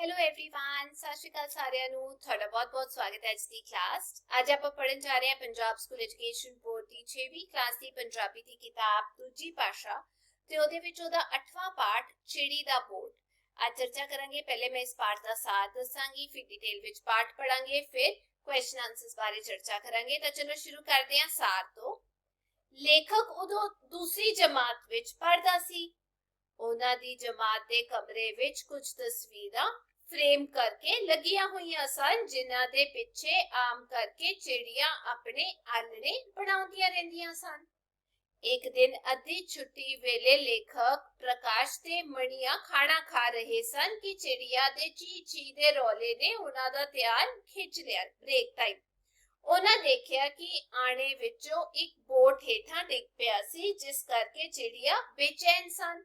Hello everyone ਸਤਿ ਸ਼੍ਰੀ ਅਕਾਲ ਸਾਰਿਆਂ ਨੂੰ ਤੁਹਾਡਾ ਬਹੁਤ-ਬਹੁਤ ਸਵਾਗਤ ਹੈ ਅੱਜ ਦੀ ਕਲਾਸ 'ਚ। ਅੱਜ ਆਪਾਂ ਪੜ੍ਹਨ ਜਾ ਰਹੇ ਹਾਂ ਪੰਜਾਬ ਸਕੂਲ ਐਜੂਕੇਸ਼ਨ ਬੋਰਡ ਦੀ 6ਵੀਂ ਕਲਾਸ ਦੀ ਪੰਜਾਬੀ ਦੀ ਕਿਤਾਬ ਦੂਜੀ ਭਾਸ਼ਾ ਤੇ ਉਹਦੇ ਵਿੱਚ ਉਹਦਾ 8ਵਾਂ ਪਾਠ ਚਿੜੀ ਦਾ ਬੋਰਡ ਅੱਜ ਚਰਚਾ ਕਰਾਂਗੇ ਪਹਿਲੇ ਮੈਂ ਇਸ ਪਾਠ ਦਾ ਸਾਰ ਦੱਸਾਂਗੀ ਫਿਰ ਡਿਟੇਲ ਵਿੱਚ ਪਾਠ ਪੜਾਂਗੇ ਫਿਰ ਕੁਐਸਚਨ ਆਨਸਰਸ ਬਾਰੇ ਚਰਚਾ ਕਰਾਂਗੇ ਤਾਂ ਚਲੋ ਸ਼ੁਰੂ ਕਰਦੇ ਹਾਂ ਸਾਰ ਤੋਂ ਲੇਖਕ ਉਦੋਂ ਦੂਸਰੀ ਜਮਾਤ ਵਿੱਚ ਪੜ੍ਹਦਾ ਸੀ ਉਹਨਾਂ ਦੀ ਜਮਾਤ ਦੇ ਕਮਰੇ ਵਿੱਚ ਕੁਝ ਤਸਵੀਰਾਂ ਫਰੇਮ ਕਰਕੇ ਲੱਗੀਆਂ ਹੋਈਆਂ ਸਨ, ਜਿਨ੍ਹਾਂ ਦੇ ਪਿੱਛੇ ਆਮ ਕਰਕੇ ਚਿੜੀਆਂ ਆਪਣੇ ਆਲਣੇ ਬਣਾਉਂਦੀਆਂ ਰਹਿੰਦੀਆਂ ਸਨ। ਇੱਕ ਦਿਨ ਅੱਧੀ ਛੁੱਟੀ ਵੇਲੇ ਲੇਖਕ ਪ੍ਰਕਾਸ਼ ਤੇ ਮਣੀਆਂ ਖਾਣਾ ਖਾ ਰਹੇ ਸਨ ਕਿ ਚਿੜੀਆਂ ਦੇ ਚੀ ਚੀ ਦੇ ਰੋਲੇ ਨੇ ਉਹਨਾਂ ਦਾ ਧਿਆਨ ਖਿੱਚ ਲਿਆ, ਬ੍ਰੇਕ ਟਾਈਮ। ਉਹਨਾਂ ਦੇਖਿਆ ਕਿ ਆਣੇ ਵਿੱਚੋਂ ਇੱਕ ਬੋਟ ਹੇਠਾਂ ਡਿੱਗ ਪਿਆ ਸੀ, ਜਿਸ ਕਰਕੇ ਚਿੜੀਆਂ ਬੇਚੈਨ ਸਨ।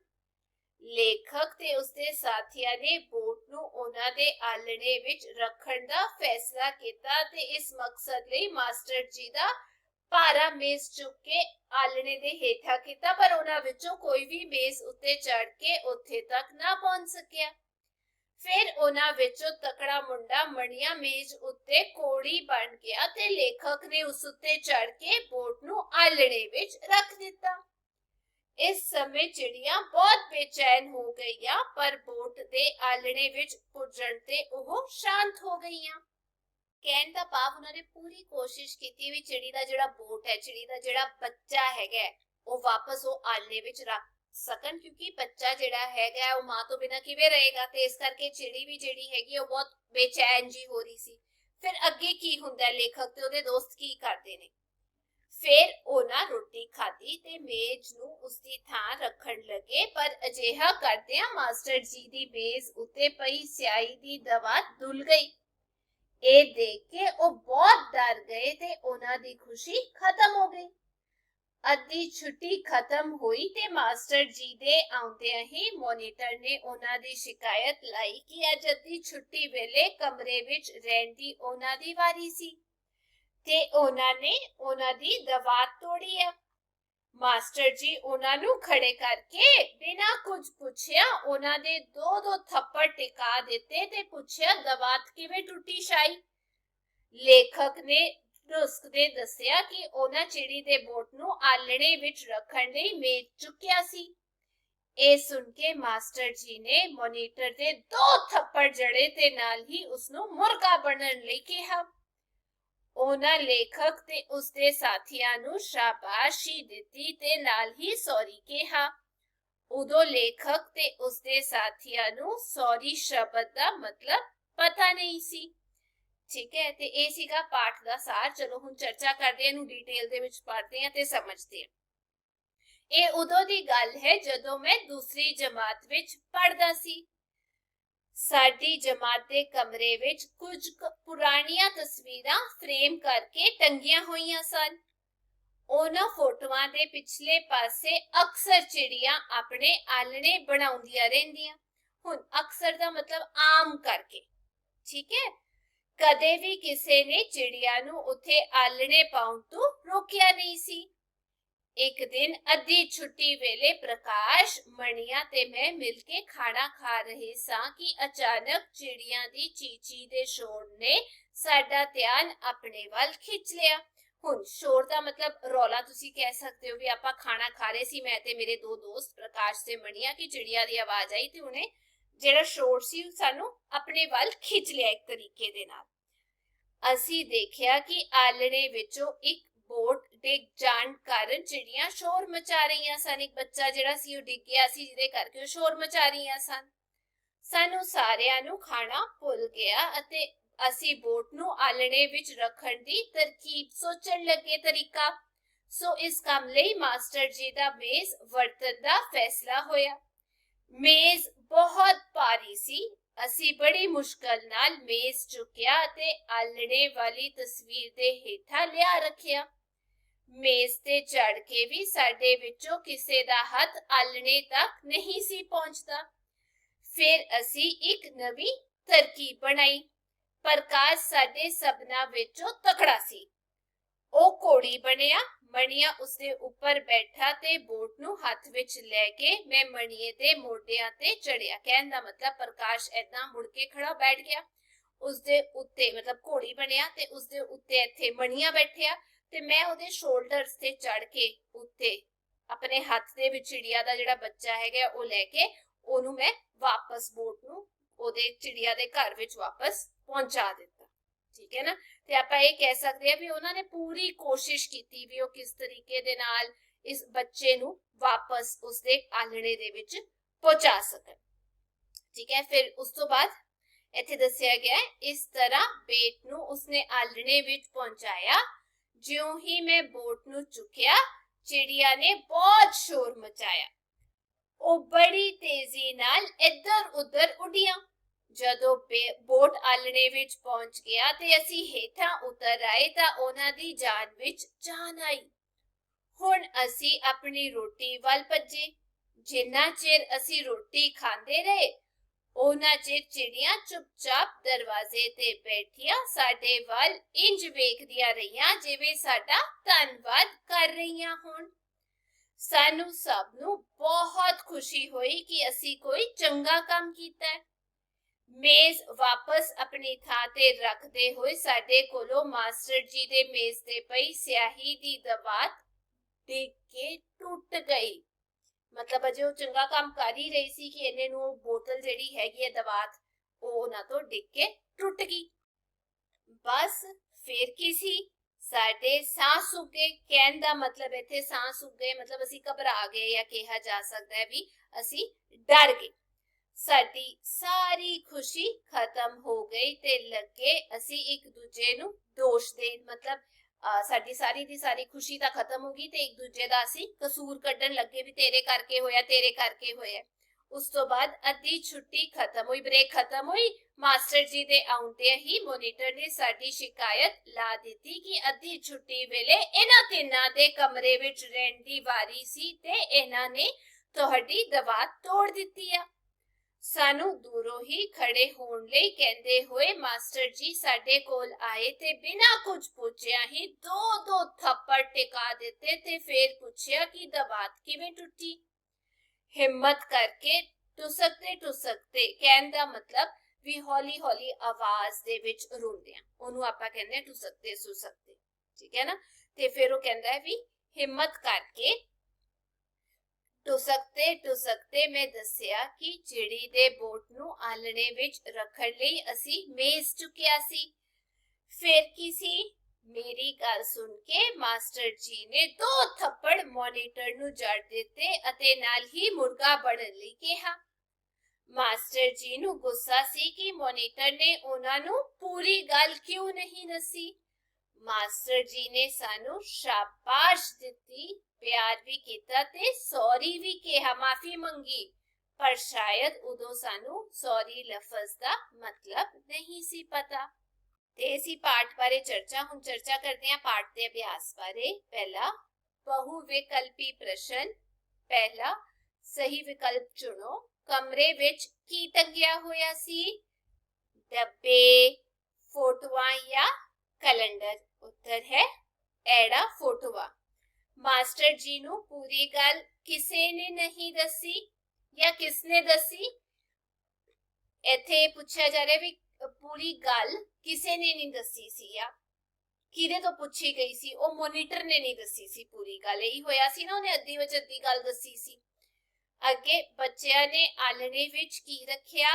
ਲੇਖਕ ਤੇ ਉਸਦੇ ਸਾਥੀਆਂ ਨੇ ਬੋਟ ਨੂੰ ਉਹਨਾਂ ਦੇ ਆਲਣੇ ਵਿੱਚ ਰੱਖਣ ਦਾ ਫੈਸਲਾ ਕੀਤਾ ਤੇ ਇਸ ਮਕਸਦ ਲਈ ਮਾਸਟਰ ਜੀ ਦਾ ਭਾਰਾ ਮੇਜ਼ ਚੁੱਕ ਕੇ ਆਲਣੇ ਦੇ ਹੇਠਾਂ ਕੀਤਾ, ਪਰ ਉਹਨਾਂ ਵਿੱਚੋਂ ਕੋਈ ਵੀ ਮੇਜ਼ ਉੱਤੇ ਚੜ ਕੇ ਉੱਥੇ ਤੱਕ ਨਾ ਪਹੁੰਚ ਸਕਿਆ। ਫਿਰ ਉਹਨਾਂ ਵਿੱਚੋਂ ਤਕੜਾ ਮੁੰਡਾ ਮਣੀਆਂ ਮੇਜ਼ ਉੱਤੇ ਕੋੜੀ ਬਣ ਗਿਆ ਤੇ ਲੇਖਕ ਨੇ ਉਸ ਉੱਤੇ ਚੜ ਕੇ ਬੋਟ ਨੂੰ ਆਲਣੇ ਵਿੱਚ ਰੱਖ ਦਿੱਤਾ। ਇਸ ਸਮੇਂ ਚਿੜੀਆਂ ਬਹੁਤ ਬੇਚੈਨ ਹੋ ਗਈਆਂ, ਪਰ ਬੋਟ ਦੇ ਆਲਣੇ ਵਿੱਚ ਪੁੱਜਣ ਤੇ ਉਹ ਸ਼ਾਂਤ ਹੋ ਗਈਆਂ। ਕਹਿਣ ਦਾ ਭਾਵ ਉਹਨਾਂ ਨੇ ਪੂਰੀ ਕੋਸ਼ਿਸ਼ ਕੀਤੀ ਵੀ ਚਿੜੀ ਦਾ ਜਿਹੜਾ ਬੋਟ ਹੈ, ਚਿੜੀ ਦਾ ਜਿਹੜਾ ਬੱਚਾ ਹੈਗਾ ਉਹ ਵਾਪਸ ਉਹ ਆਲਣੇ ਵਿੱਚ ਰੱਖ ਸਕਣ, ਕਿਉਂਕਿ ਬੱਚਾ ਜਿਹੜਾ ਹੈਗਾ ਉਹ ਮਾਂ ਤੋਂ ਬਿਨਾਂ ਕਿਵੇਂ ਰਹੇਗਾ? ਤੇ ਇਸ ਕਰਕੇ ਚਿੜੀ ਵੀ ਜਿਹੜੀ ਹੈਗੀ ਉਹ ਬਹੁਤ ਬੇਚੈਨ ਜੀ ਹੋ ਰਹੀ ਸੀ। ਫਿਰ ਅੱਗੇ ਕੀ ਹੁੰਦਾ ਲੇਖਕ ਤੇ ਉਹਦੇ ਦੋਸਤ ਕੀ ਕਰਦੇ ਨੇ? ਫਿਰ ਉਹਨਾਂ ਰੋਟੀ ਖਾਧੀ ਤੇ ਮੇਜ਼ ਨੂੰ ਉਸਦੀ ਥਾਂ ਰੱਖਣ ਲੱਗੇ। ਪਰ ਅਜਿਹਾ ਕਰਦਿਆਂ ਮਾਸਟਰ ਜੀ ਦੀ ਮੇਜ਼ ਉੱਤੇ ਪਈ ਸਿਆਹੀ ਦੀ ਦਵਾ ਧੁਲ ਗਈ। ਇਹ ਦੇਖ ਕੇ ਉਹ ਬਹੁਤ ਡਰ ਗਏ ਤੇ ਉਹਨਾਂ ਦੀ ਖੁਸ਼ੀ ਖਤਮ ਹੋ ਗਈ। ਅੱਧੀ ਛੁੱਟੀ ਖਤਮ ਹੋਈ ਤੇ ਮਾਸਟਰ ਜੀ ਦੇ ਆਉਂਦਿਆਂ ਹੀ ਮੋਨੀਟਰ ਨੇ ਉਹਨਾਂ ਦੀ ਸ਼ਿਕਾਇਤ ਲਾਈ ਕਿ ਅੱਜ ਅੱਧੀ ਛੁੱਟੀ ਵੇਲੇ ਕਮਰੇ ਵਿੱਚ ਰਹਿਣ ਦੀ ਉਹਨਾਂ ਦੀ ਵਾਰੀ ਸੀ। ਤੇ ਉਹਨਾਂ ਨੇ ਉਹਨਾਂ ਦੀ ਦਵਾਤ ਤੋੜੀ ਹੈ ਮਾਸਟਰ ਜੀ ਉਹਨਾਂ ਨੂੰ ਖੜੇ ਕਰਕੇ ਬਿਨਾਂ ਕੁਝ ਪੁੱਛਿਆ ਉਹਨਾਂ ਦੇ ਦੋ ਦੋ ਥੱਪੜ ਟਿਕਾ ਦਿੱਤੇ ਤੇ ਪੁੱਛਿਆ ਦਵਾਤ ਕਿਵੇਂ ਟੁੱਟੀ ਸ਼ਾਈ ਲੇਖਕ ਨੇ ਰੁਸਕਦੇ ਦੱਸਿਆ ਕਿ ਉਹਨਾਂ ਚਿੜੀ ਦੇ ਬੋਟ ਨੂੰ ਆਲਣੇ ਵਿੱਚ ਰੱਖਣ ਲਈ ਮੇਜ਼ ਚੁੱਕਿਆ ਸੀ। ਇਹ ਸੁਣ ਕੇ ਮਾਸਟਰ ਜੀ ਨੇ ਮੋਨੀਟਰ ਦੇ ਦੋ ਥੱਪੜ ਜੜੇ ਤੇ ਨਾਲ ਹੀ ਉਸ ਨੂੰ ਮੁਰਗਾ ਬਣਨ ਲਈ ਕਿਹਾ। ਉਹਨਾਂ ਲੇਖਕ ਤੇ ਉਸਦੇ ਸਾਥੀਆਂ ਨੂੰ ਸ਼ਾਬਾਸ਼ੀ ਦਿੱਤੀ ਤੇ ਨਾਲ ਹੀ ਸੌਰੀ ਕਿਹਾ। ਉਦੋਂ ਲੇਖਕ ਤੇ ਉਸਦੇ ਸਾਥੀਆਂ ਨੂੰ ਸੌਰੀ ਸ਼ਬਦ ਦਾ ਮਤਲਬ ਪਤਾ ਨਹੀਂ ਸੀ। ਠੀਕ ਹੈ, ਤੇ ਇਹ ਸੀਗਾ ਪਾਠ ਦਾ ਸਾਰ। ਚਲੋ ਹੁਣ ਚਰਚਾ ਕਰਦੇ ਹਾਂ, ਇਹਨੂੰ ਡਿਟੇਲ ਦੇ ਵਿੱਚ ਪੜ੍ਹਦੇ ਹਾਂ ਤੇ ਸਮਝਦੇ ਹਾਂ। ਇਹ ਉਦੋਂ ਦੀ ਗੱਲ ਹੈ ਜਦੋਂ ਮੈਂ ਦੂਸਰੀ ਜਮਾਤ ਵਿੱਚ ਪੜ੍ਹਦਾ ਸੀ। ਸਾਡੀ ਜਮਾਤ ਦੇ ਕਮਰੇ ਵਿੱਚ ਕੁਝ ਪੁਰਾਣੀਆਂ ਤਸਵੀਰਾਂ ਫਰੇਮ ਕਰਕੇ ਟੰਗੀਆਂ ਹੋਈਆਂ ਸਨ। ਉਹਨਾਂ ਫੋਟੋਆਂ ਦੇ ਪਿਛਲੇ ਪਾਸੇ ਅਕਸਰ ਚਿੜੀਆਂ ਆਪਣੇ ਆਲਣੇ ਬਣਾਉਂਦੀਆਂ ਰਹਿੰਦੀਆਂ। ਹੁਣ ਅਕਸਰ ਦਾ ਮਤਲਬ ਆਮ ਕਰਕੇ। ਠੀਕ ਹੈ? ਕਦੇ ਵੀ ਕਿਸੇ ਨੇ ਚਿੜੀਆਂ ਨੂੰ ਉੱਥੇ ਆਲਣੇ ਪਾਉਣ ਤੋਂ ਰੋਕਿਆ ਨਹੀਂ ਸੀ। ਇੱਕ ਦਿਨ ਅੱਧੀ ਛੁੱਟੀ ਵੇਲੇ ਪ੍ਰਕਾਸ਼ ਮਣੀਆਂ ਤੇ ਮੈਂ ਮਿਲ ਕੇ ਖਾਣਾ ਖਾ ਰਹੇ ਸਾਂ ਕਿ ਅਚਾਨਕ ਚਿੜੀਆਂ ਦੀ ਚੀਚੀ ਦੇ ਸ਼ੋਰ ਨੇ ਸਾਡਾ ਧਿਆਨ ਆਪਣੇ ਵੱਲ ਖਿੱਚ ਲਿਆ ਹੁਣ ਸ਼ੋਰ ਦਾ ਮਤਲਬ ਰੌਲਾ ਤੁਸੀਂ ਕਹਿ ਸਕਦੇ ਹੋ ਵੀ ਆਪਾਂ ਖਾਣਾ ਖਾ ਰਹੇ ਸੀ ਮੈਂ ਤੇ ਮੇਰੇ ਦੋ ਦੋਸਤ ਪ੍ਰਕਾਸ਼ ਤੇ ਮਣੀਆਂ ਕਿ ਚਿੜੀਆਂ ਦੀ ਆਵਾਜ਼ ਆਈ ਤੇ ਉਹਨੇ ਜਿਹੜਾ ਸ਼ੋਰ ਸੀ ਸਾਨੂੰ ਆਪਣੇ ਵੱਲ ਖਿੱਚ ਲਿਆ ਇੱਕ ਤਰੀਕੇ ਦੇ ਨਾਲ ਅਸੀਂ ਦੇਖਿਆ ਕਿ ਆਲਣੇ ਵਿੱਚੋਂ ਇੱਕ ਬੋਟ ਡਿੱਗ ਜਾਣ ਕਾਰਨ ਚਿੜੀਆਂ ਸ਼ੋਰ ਮਚਾ ਰਹੀਆਂ ਸਨ। ਇੱਕ ਬੱਚਾ ਜਿਹੜਾ ਸੀ ਉਹ ਡਿੱਗ ਗਿਆ ਸੀ, ਜਿਹਦੇ ਕਰਕੇ ਉਹ ਸ਼ੋਰ ਮਚਾ ਰਹੀਆਂ ਸਨ। ਸਾਨੂੰ ਸਾਰਿਆਂ ਨੂੰ ਖਾਣਾ ਭੁੱਲ ਗਿਆ ਅਤੇ ਅਸੀਂ ਬੋਟ ਨੂੰ ਆਲਣੇ ਵਿੱਚ ਰੱਖਣ ਦੀ ਤਰਕੀਬ ਸੋਚਣ ਲੱਗੇ ਤਰੀਕਾ। ਸੋ ਇਸ ਕੰਮ ਲਈ ਮਾਸਟਰ ਜੀ ਦਾ ਮੇਜ਼ ਵਰਤਨ ਦਾ ਫੈਸਲਾ ਹੋਇਆ। ਮੇਜ਼ ਬਹੁਤ ਭਾਰੀ ਸੀ। ਅਸੀਂ ਬੜੀ ਮੁਸ਼ਕਲ ਨਾਲ ਮੇਜ਼ ਚੁੱਕਿਆ ਅਤੇ ਆਲਣੇ ਵਾਲੀ ਤਸਵੀਰ ਦੇ ਹੇਠਾਂ ਲਿਆ ਰੱਖਿਆ। ਮੇਜ਼ ਤੇ ਚੜ ਕੇ ਵੀ ਸਾਡੇ ਵਿੱਚੋਂ ਕਿਸੇ ਦਾ ਹੱਥ ਆਲਣੇ ਤੱਕ ਨਹੀਂ ਸੀ ਪਹੁੰਚਦਾ। ਫਿਰ ਅਸੀਂ ਇੱਕ ਨਵੀਂ ਤਰਕੀਬ ਬਣਾਈ। ਪ੍ਰਕਾਸ਼ ਸਾਡੇ ਸਭਨਾ ਵਿੱਚੋਂ ਤਕੜਾ ਸੀ। ਉਹ ਕੋੜੀ ਬਣਿਆ, ਮਣੀਆ ਉਸਦੇ ਉੱਪਰ ਬੈਠਾ ਤੇ ਬੋਟ ਨੂੰ ਹੱਥ ਵਿੱਚ ਲੈ ਕੇ ਮੈਂ ਮਣੀਏ ਦੇ ਮੋਢਿਆਂ ਤੇ ਚੜਿਆ ਕਹਿਣ ਦਾ ਮਤਲਬ ਪ੍ਰਕਾਸ਼ ਏਦਾਂ ਮੁੜ ਕੇ ਖੜਾ ਬੈਠ ਗਿਆ। ਉਸਦੇ ਉੱਤੇ ਮਤਲਬ ਘੋੜੀ ਬਣਿਆ ਤੇ ਉਸਦੇ ਉੱਤੇ ਇੱਥੇ ਮਣੀਆਂ ਬੈਠਿਆ। ਤੇ ਮੈਂ ਉਹਦੇ ਸ਼ੋਲਡਰਸ ਤੇ ਚੜ ਕੇ ਉੱਤੇ ਆਪਣੇ ਹੱਥ ਦੇ ਵਿੱਚ ਚਿੜੀਆ ਦਾ ਜਿਹੜਾ ਬੱਚਾ ਹੈਗਾ ਉਹ ਲੈ ਕੇ ਉਹਨੂੰ ਮੈਂ ਵਾਪਸ ਬੋਟ ਨੂੰ ਉਹਦੇ ਚਿੜੀਆ ਦੇ ਘਰ ਵਿੱਚ ਵਾਪਸ ਪਹੁੰਚਾ ਦਿੱਤਾ। ਠੀਕ ਹੈ ਨਾ? ਤੇ ਆਪਾਂ ਇਹ ਕਹਿ ਸਕਦੇ ਆ ਵੀ ਉਹਨਾਂ ਨੇ ਪੂਰੀ ਕੋਸ਼ਿਸ਼ ਕੀਤੀ ਵੀ ਉਹ ਕਿਸ ਤਰੀਕੇ ਦੇ ਨਾਲ ਇਸ ਬੱਚੇ ਨੂੰ ਵਾਪਸ ਉਸਦੇ ਆਲਣੇ ਦੇ ਵਿੱਚ ਪਹੁੰਚਾ ਸਕਣ। ਠੀਕ ਹੈ? ਫਿਰ ਉਸ ਤੋਂ ਬਾਅਦ ਇੱਥੇ ਦੱਸਿਆ ਗਿਆ ਇਸ ਤਰ੍ਹਾਂ ਬੇਟ ਨੂੰ ਉਸਨੇ ਆਲਣੇ ਵਿੱਚ ਪਹੁੰਚਾਇਆ ਜਿਉਂ ਹੀ ਮੈਂ ਬੋਟ ਨੂੰ ਚੁੱਕਿਆ, ਚਿੜੀਆ ਨੇ ਬਹੁਤ ਸ਼ੋਰ ਮਚਾਇਆ। ਉਹ ਬੜੀ ਤੇਜ਼ੀ ਨਾਲ ਇੱਧਰ ਉੱਧਰ ਉੱਡੀਆਂ। ਜਦੋਂ ਬੋਟ ਆਲਣੇ ਵਿੱਚ ਪਹੁੰਚ ਗਿਆ ਤੇ ਅਸੀਂ ਹੇਠਾਂ ਉਤਰ ਆਏ ਤਾਂ ਉਹਨਾਂ ਦੀ ਜਾਨ ਵਿੱਚ ਜਾਨ ਆਈ। ਹੁਣ ਅਸੀਂ ਆਪਣੀ ਰੋਟੀ ਵੱਲ ਭੱਜੇ। ਜਿੰਨਾ ਚਿਰ ਅਸੀਂ ਰੋਟੀ ਖਾਂਦੇ ਰਹੇ ਉਹਨਾਂ ਚਿਰ ਚਿੜੀਆਂ ਚੁੱਪਚਾਪ ਦਰਵਾਜ਼ੇ ਤੇ ਬੈਠੀਆਂ ਸਾਡੇ ਵੱਲ ਇੰਜ ਵੇਖਦੀਆਂ ਰਹੀਆਂ ਜਿਵੇਂ ਸਾਡਾ ਧੰਨਵਾਦ ਕਰ ਰਹੀਆਂ ਹੋਣ। ਸਾਨੂੰ ਸਭ ਨੂੰ ਬਹੁਤ ਖੁਸ਼ੀ ਹੋਈ ਕਿ ਅਸੀਂ ਕੋਈ ਚੰਗਾ ਕੰਮ ਕੀਤਾ ਹੈ। ਮੇਜ਼ ਵਾਪਸ ਆਪਣੀ ਥਾਂ ਤੇ ਰੱਖਦੇ ਹੋਏ ਸਾਡੇ ਕੋਲੋਂ ਮਾਸਟਰ ਜੀ ਦੇ ਮੇਜ਼ ਤੇ ਪਈ ਸਿਆਹੀ ਦੀ ਦਵਾਤ ਡਿੱਗ ਕੇ ਟੁੱਟ ਗਈ। ਮਤਲਬ ਅਜੇ ਉਹ ਚੰਗਾ ਕੰਮ ਕਰ ਹੀ ਰਹੀ ਸੀ ਕਿ ਇਹਨੇ ਨੂੰ ਉਹ ਬੋਤਲ ਜਿਹੜੀ ਹੈਗੀ ਹੈ ਦਵਾਤ ਉਹ ਉਹਨਾਂ ਤੋਂ ਡਿੱਗ ਕੇ ਟੁੱਟ ਗਈ। ਬਸ ਫੇਰ ਕੀ ਸੀ? ਸਾਡੇ ਸਾਹ ਸੁੱਕ ਗਏ ਕਹਿਣ ਦਾ ਮਤਲਬ ਇੱਥੇ ਸਾਹ ਸੁੱਕ ਗਏ ਮਤਲਬ ਅਸੀਂ ਘਬਰਾ ਗਏ ਜਾਂ ਕਿਹਾ ਜਾ ਸਕਦਾ ਹੈ ਵੀ ਅਸੀਂ ਡਰ ਗਏ। ਸਾਡੀ ਸਾਰੀ ਖੁਸ਼ੀ ਖਤਮ ਹੋ ਗਈ ਤੇ ਲੱਗੇ ਅਸੀਂ ਇੱਕ ਦੂਜੇ ਨੂੰ ਦੋਸ਼ ਦੇਣ, ਮਤਲਬ ਸਾਡੀ ਸਾਰੀ ਦੀ ਸਾਰੀ ਖੁਸ਼ੀ ਤਾਂ ਖਤਮ ਹੋ ਗਈ ਤੇ ਇੱਕ ਦੂਜੇ ਦਾ ਅਸੀਂ ਕਸੂਰ ਕੱਢਣ ਲੱਗੇ ਵੀ ਤੇਰੇ ਕਰਕੇ ਹੋਇਆ, ਤੇਰੇ ਕਰਕੇ ਹੋਇਆ। ਉਸ ਤੋਂ ਬਾਅਦ ਅੱਧੀ ਛੁੱਟੀ ਖਤਮ ਹੋਈ, ਬ੍ਰੇਕ ਖਤਮ ਹੋਈ। ਮਾਸਟਰ ਜੀ ਦੇ ਆਉਂਦੇ ਹੀ ਮੋਨੀਟਰ ਨੇ ਸਾਡੀ ਸ਼ਿਕਾਇਤ ਲਾ ਦਿੱਤੀ ਕਿ ਅੱਧੀ ਛੁੱਟੀ ਵੇਲੇ ਇਹਨਾਂ ਤਿੰਨਾਂ ਦੇ ਕਮਰੇ ਵਿੱਚ ਰਹਿਣ ਦੀ ਵਾਰੀ ਸੀ ਤੇ ਇਹਨਾਂ ਨੇ ਤੁਹਾਡੀ ਦਵਾ ਤੋੜ ਦਿੱਤੀ ਆ। ਸਾਨੂੰ ਦੂਰੋਂ ਹੀ ਖੜੇ ਹੋਣ ਲਈ ਕਹਿੰਦੇ ਹੋਏ ਮਾਸਟਰ ਜੀ ਸਾਡੇ ਕੋਲ ਆਏ ਤੇ ਬਿਨਾਂ ਕੁਝ ਪੁੱਛਿਆ ਹੀ ਦੋ ਦੋ ਥੱਪੜ ਟਿਕਾ ਦਿੱਤੇ ਤੇ ਫੇਰ ਪੁੱਛਿਆ ਕਿ ਦਵਾਤ ਕਿਵੇਂ ਟੁੱਟੀ? ਹਿੰਮਤ ਕਰਕੇ ਟੁਸਕਤੇ ਟੁਸਕਤੇ ਕਹਿਣ ਦਾ ਮਤਲਬ ਵੀ ਹੌਲੀ ਹੌਲੀ ਆਵਾਜ਼ ਦੇ ਵਿੱਚ ਰੋਂਦੇ ਆ। ਉਹਨੂੰ ਆਪਾਂ ਕਹਿੰਦੇ ਆ ਟੁਸਕਤੇ ਸੁਸਕਤੇ ਠੀਕ ਹੈ ਨਾ? ਤੇ ਫਿਰ ਉਹ ਕਹਿੰਦਾ ਹੈ ਵੀ ਹਿੰਮਤ ਕਰਕੇ ਟੁਸਕਤੇ ਟੁਸਕਤੇ ਮੈਂ ਦੱਸਿਆ ਕਿ ਚਿੜੀ ਦੇ ਬੋਟ ਨੂੰ ਆਲਣੇ ਵਿੱਚ ਰੱਖਣ ਲਈ ਅਸੀਂ ਮੇਜ਼ ਚੁੱਕਿਆ ਸੀ। ਫਿਰ ਕੀ ਸੀ? ਮੇਰੀ ਗੱਲ ਸੁਣ ਕੇ ਮਾਸਟਰ ਜੀ ਨੇ ਦੋ ਥੱਪੜ ਮੋਨੀਟਰ ਨੂੰ ਜੜ ਦਿੱਤੇ ਅਤੇ ਨਾਲ ਹੀ ਮੁਰਗਾ ਬਣਨ ਲਈ ਕਿਹਾ। ਮਾਸਟਰ ਜੀ ਨੂੰ ਗੁੱਸਾ ਸੀ ਕਿ ਮੋਨੀਟਰ ਨੇ ਉਹਨਾਂ ਨੂੰ ਪੂਰੀ ਗੱਲ ਕਿਉਂ ਨਹੀਂ ਦੱਸੀ? ਮਾਸਟਰ ਜੀ ਨੇ ਸਾਨੂੰ ਸ਼ਾਬਾਸ਼ ਦਿੱਤੀ ਪਿਆਰ ਵੀ ਕੀਤਾ ਤੇ ਸੌਰੀ ਵੀ ਕਿਹਾ, ਮਾਫੀ ਮੰਗੀ। ਪਰ ਸ਼ਾਇਦ ਉਦੋਂ ਸਾਨੂੰ ਸੌਰੀ ਲਫ਼ਜ਼ ਦਾ ਮਤਲਬ ਨਹੀਂ ਸੀ ਪਤਾ। ਤੇ ਅਸੀਂ ਪਾਠ ਬਾਰੇ ਚਰਚਾ, ਹੁਣ ਚਰਚਾ ਕਰਦੇ ਹਾਂ ਪਾਠ ਦੇ ਅਭਿਆਸ ਬਾਰੇ। ਪਹਿਲਾ, ਬਹੁ ਵਿਕਲਪੀ ਪ੍ਰਸ਼ਨ। ਪਹਿਲਾ, ਸਹੀ ਵਿਕਲਪ ਚੁਣੋ। ਕਮਰੇ ਵਿੱਚ ਕੀ ਟੰਗਿਆ ਹੋਇਆ ਸੀ? ਡੱਬੇ, ਫੋਟੋਆਂ ਜਾਂ ਕੈਲੰਡਰ? ਉੱਤਰ ਹੈ, ਐੜਾ ਫੋਟੋਆਂ। ਮਾਸਟਰ ਜੀ ਨੂੰ ਪੂਰੀ ਗੱਲ ਕਿਸੇ ਨੇ ਨਹੀਂ ਦੱਸੀ ਜਾਂ ਕਿਸਨੇ ਦੱਸੀ? ਇੱਥੇ ਪੁੱਛਿਆ ਜਾ ਰਿਹਾ ਵੀ ਪੂਰੀ ਗੱਲ ਕਿਸੇ ਨੇ ਨਹੀਂ ਦੱਸੀ ਸੀ ਆ। ਕਿਹਦੇ ਤੋਂ ਪੁੱਛੀ ਗਈ ਸੀ? ਉਹ ਮੋਨੀਟਰ ਨੇ ਨਹੀਂ ਦੱਸੀ ਸੀ ਪੂਰੀ ਗੱਲ। ਇਹੀ ਹੋਇਆ ਸੀ ਨਾ ਉਹਨੇ ਅੱਧੀ ਵਿੱਚ ਅੱਧੀ ਗੱਲ ਦੱਸੀ ਸੀ। ਅੱਗੇ ਬੱਚਿਆਂ ਨੇ ਆਲਣੇ ਵਿੱਚ ਕੀ ਰੱਖਿਆ?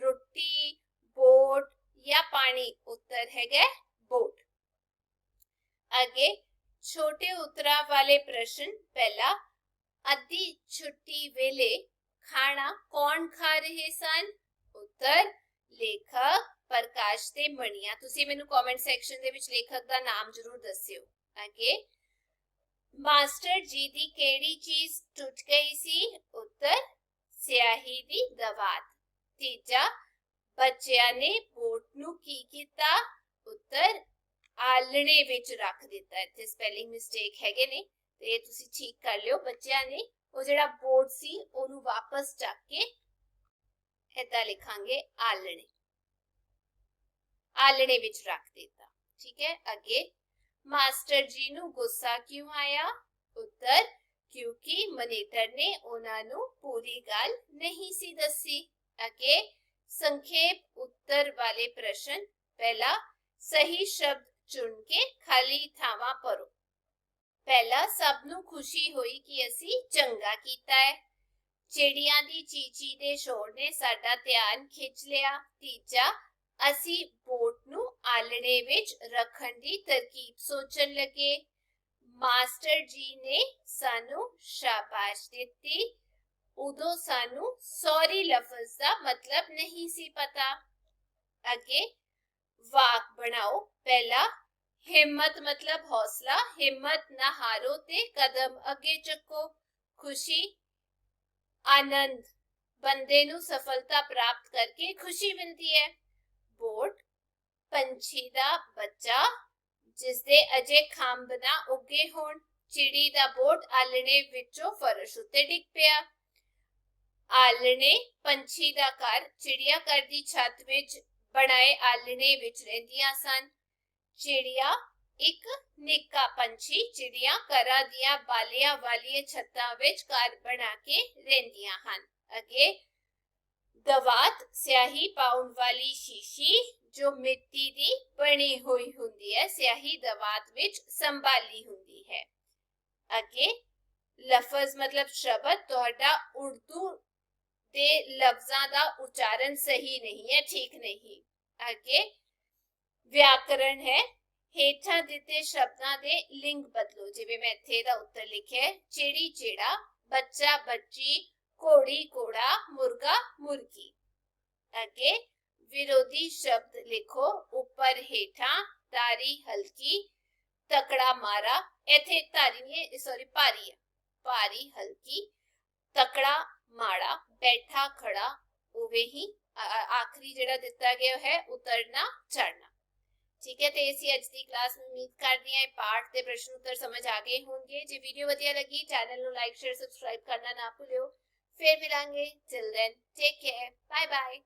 ਰੋਟੀ, ਬੋਟ ਜਾਂ ਪਾਣੀ। ਉੱਤਰ ਹੈਗਾ ਬੋਟ। ਅੱਗੇ ਛੋਟੇ ਉਤਰਾ ਵਾਲੇ ਪ੍ਰਸ਼ਨ ਪਹਿਲਾ, ਅੱਧੀ ਛੁੱਟੀ ਵੇਲੇ ਖਾਣਾ ਕੌਣ ਖਾ ਰਹੇ ਸਨ? ਉੱਤਰ, ਲੇਖਕ ਪ੍ਰਕਾਸ਼ ਤੇ ਮਣੀਆ ਤੁਸੀਂ ਮੈਨੂੰ ਕਮੈਂਟ ਸੈਕਸ਼ਨ ਦੇ ਵਿੱਚ ਲੇਖਕ ਦਾ ਨਾਮ ਜ਼ਰੂਰ ਦੱਸਿਓ। ਅੱਗੇ, ਮਾਸਟਰ ਜੀ ਦੀ ਕਿਹੜੀ ਚੀਜ਼ ਟੁੱਟ ਗਈ ਸੀ? ਉੱਤਰ, ਸਿਆਹੀ ਦੀ ਦਵਾਤ। ਤੀਜਾ, ਬੱਚਿਆਂ ਨੇ ਬੋਟ ਨੂੰ ਕੀ ਕੀਤਾ? ਉੱਤਰ ਆਲਣੇ ਵਿੱਚ ਰੱਖ ਦਿੱਤਾ। ਇੱਥੇ ਸਪੈਲਿੰਗ ਮਿਸਟੇਕ ਹੈਗੇ ਨੇ ਤੇ ਤੁਸੀਂ ਠੀਕ ਕਰ ਲਿਓ। ਬੱਚਿਆਂ ਨੇ ਉਹ ਜਿਹੜਾ ਬੋਰਡ ਸੀ, ਉਹਨੂੰ ਵਾਪਸ ਚੱਕ ਕੇ ਇਦਾਂ ਲਿਖਾਂਗੇ ਆਲਣੇ ਆਲਣੇ ਵਿੱਚ ਰੱਖ ਦਿੱਤਾ। ਠੀਕ ਹੈ? ਅੱਗੇ ਮਾਸਟਰ ਜੀ ਨੂੰ ਗੁੱਸਾ ਕਿਉਂ ਆਇਆ? ਉੱਤਰ, ਕਿਉਂਕਿ ਮਨੀਟਰ ਨੇ ਉਹਨਾਂ ਨੂੰ ਪੂਰੀ ਗੱਲ ਨਹੀਂ ਸੀ ਦੱਸੀ। ਅੱਗੇ ਸੰਖੇਪ ਉੱਤਰ ਵਾਲੇ ਪ੍ਰਸ਼ਨ। ਪਹਿਲਾ, ਸਹੀ ਸ਼ਬਦ ਚੁਣ ਕੇ ਖਾਲੀ ਥਾਵਾਂ ਭਰੋ। ਪਹਿਲਾ ਸਭ ਨੂੰ ਖੁਸ਼ੀ ਹੋਈ ਕਿ ਅਸੀਂ ਚੰਗਾ ਕੀਤਾ ਹੈ। ਚਿੜੀਆਂ ਦੀ ਚੀਚੀ ਦੇ ਸ਼ੋਰ ਨੇ ਸਾਡਾ ਧਿਆਨ ਖਿੱਚ ਲਿਆ। ਤੀਜਾ, ਅਸੀਂ ਬੋਟ ਨੂੰ ਆਲਣੇ ਵਿੱਚ ਰੱਖਣ ਦੀ ਤਰਕੀਬ ਸੋਚਣ ਲੱਗੇ। ਮਾਸਟਰ ਜੀ ਨੇ ਸਾਨੂੰ ਸ਼ਾਬਾਸ਼ ਦਿੱਤੀ। ਉਦੋਂ ਸਾਨੂੰ ਸੌਰੀ ਲਫ਼ਜ਼ ਦਾ ਮਤਲਬ ਨਹੀਂ ਸੀ ਪਤਾ। ਅੱਗੇ ਵਾਕ ਬਣਾਓ। ਪਹਿਲਾ ਹਿੰਮਤ ਮਤਲਬ ਹੌਸਲਾ, ਹਿੰਮਤ ਨਾ ਹਾਰੋ ਤੇ ਕਦਮ ਅੱਗੇ ਚੱਕੋ। ਖੁਸ਼ੀ, ਆਨੰਦ, ਬੰਦੇ ਨੂੰ ਸਫਲਤਾ ਪ੍ਰਾਪਤ ਕਰਕੇ ਖੁਸ਼ੀ ਮਿਲਦੀ ਹੈ। ਬੋਟ ਪੰਛੀ ਦਾ ਬੱਚਾ ਜਿਸ ਦੇ ਅਜੇ ਖੰਭ ਨਾ ਉੱਗੇ ਹੋਣ, ਚਿੜੀ ਦਾ ਬੋਟ ਆਲਣੇ ਵਿੱਚੋਂ ਫਰਸ਼ ਉੱਤੇ ਡਿੱਗ ਪਿਆ। ਆਲਣੇ ਪੰਛੀ ਦਾ ਘਰ ਚਿੜੀਆ ਘਰ ਦੀ ਛੱਤ ਵਿੱਚ ਬਣਾਏ ਆਲਣੇ ਵਿੱਚ ਰਹਿੰਦੀਆਂ ਸਨ। ਚਿੜੀਆ ਇੱਕ ਨਿੱਕਾ ਪੰਛੀ ਚਿੜੀਆਂ ਘਰਾਂ ਦੀਆਂ ਬਾਲੀਆਂ ਵਾਲੀਆਂ ਛੱਤਾਂ ਵਿੱਚ ਘਰ ਬਣਾ ਕੇ ਰਹਿੰਦੀਆਂ ਹਨ। ਅੱਗੇ ਦਵਾਤ ਸਿਆਹੀ ਪਾਉਣ ਵਾਲੀ ਸ਼ੀਸ਼ੀ ਜੋ ਮਿੱਟੀ ਦੀ ਬਣੀ ਹੋਈ ਹੁੰਦੀ ਹੈ, ਸਿਆਹੀ ਦਵਾਤ ਵਿੱਚ ਸੰਭਾਲੀ ਹੁੰਦੀ ਹੈ। ਅੱਗੇ ਲਫ਼ਜ਼ ਮਤਲਬ ਸ਼ਬਦ ਤੁਹਾਡਾ ਉਰਦੂ ਦੇ ਲਫ਼ਜ਼ਾਂ ਦਾ ਉਚਾਰਨ ਸਹੀ ਨਹੀਂ ਹੈ, ਠੀਕ ਨਹੀਂ। ਅੱਗੇ ਵਿਆਕਰਣ ਹੈ ਹੇਠਾਂ ਦਿੱਤੇ ਸ਼ਬਦਾਂ ਦੇ ਲਿੰਗ ਬਦਲੋ ਜਿਵੇਂ ਮੈਂ ਇੱਥੇ ਦਾ ਉੱਤਰ ਲਿਖਿਆ ਹੈ ਚਿੜੀ ਚਿੜਾ ਬੱਚਾ ਬੱਚੀ ਘੋੜੀ ਘੋੜਾ ਮੁਰਗਾ ਮੁਰਗੀ ਅੱਗੇ ਵਿਰੋਧੀ ਸ਼ਬਦ ਲਿਖੋ ਉੱਪਰ ਹੇਠਾਂ ਤਾਰੀ ਹਲਕੀ ਤਕੜਾ ਮਾਰਾ ਇੱਥੇ ਤਾਰੀ ਨਹੀਂ ਸੌਰੀ ਭਾਰੀ ਹੈ ਭਾਰੀ ਹਲਕੀ ਤਕੜਾ ਮਾੜਾ ਬੈਠਾ ਖੜਾ ਉਵੇਂ ਹੀ ਆਖਰੀ ਜਿਹੜਾ ਦਿੱਤਾ ਗਿਆ ਹੈ ਉਤਰਨਾ ਚੜਨਾ ਠੀਕ ਹੈ, ਤੇ ਇਸੀ ਅੱਜ ਦੀ ਕਲਾਸ ਉਮੀਦ ਕਰਦੀ ਹਾਂ ਪਾਠ ਦੇ ਪ੍ਰਸ਼ਨ ਉੱਤਰ ਸਮਝ ਆ ਗਏ ਹੋਣਗੇ। ਜੇ ਵੀਡੀਓ ਵਧੀਆ ਲੱਗੀ ਚੈਨਲ ਨੂੰ ਲਾਈਕ ਸ਼ੇਅਰ ਸਬਸਕ੍ਰਾਈਬ ਕਰਨਾ ਨਾ ਭੁੱਲਿਓ। ਫਿਰ ਮਿਲਾਂਗੇ। Till then take care bye bye